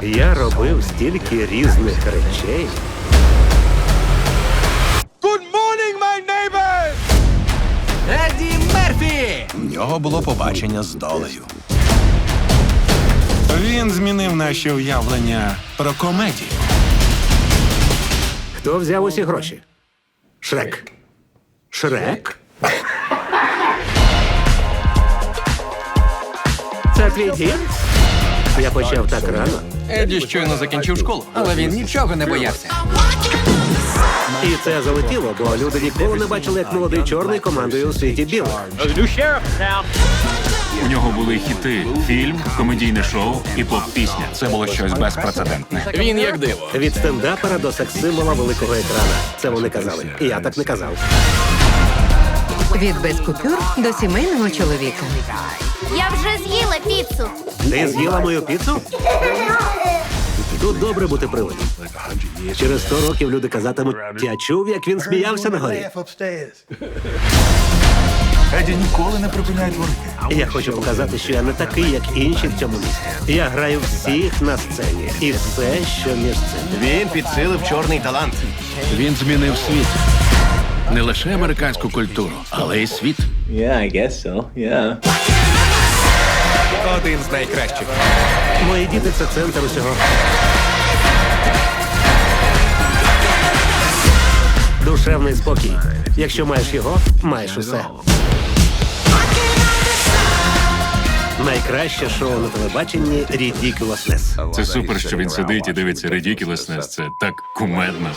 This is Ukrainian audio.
Я робив стільки різних речей. Good morning, my neighbors! Еді Мерфі! В нього було побачення з долею. Він змінив наші уявлення про комедію. Хто взяв усі гроші? Шрек. Шрек? Це твій Я почав так рано. Еді щойно закінчив школу, але він нічого не боявся. І це залетіло, бо люди ніколи не бачили, як молодий чорний командує у світі білих. У нього були хіти, фільм, комедійне шоу і поп-пісня. Це було щось безпрецедентне. Він як диво. Від стендапера до секс-символа великого екрана. Це вони казали. І я так не казав. Від без купюр до сімейного чоловіка. Я вже з'їла піцу. Ти з'їла мою піцу? Тут добре бути привидом. Через сто років люди казатимуть, я чув, як він сміявся на горі. Еді ніколи не припиняє творити. Я хочу показати, що я не такий, як інші в цьому місті. Я граю всіх на сцені і все, що між цим. Він підсилив чорний талант. Він змінив світ. Не лише американську культуру, але й світ. Yeah, I guess so. Yeah. Один з найкращих. Мої діти це центр усього. Душевний спокій. Якщо маєш його, маєш усе. Найкраще шоу на телебаченні Ridiculousness. Це супер, що він сидить і дивиться Ridiculousness. Це так кумедно.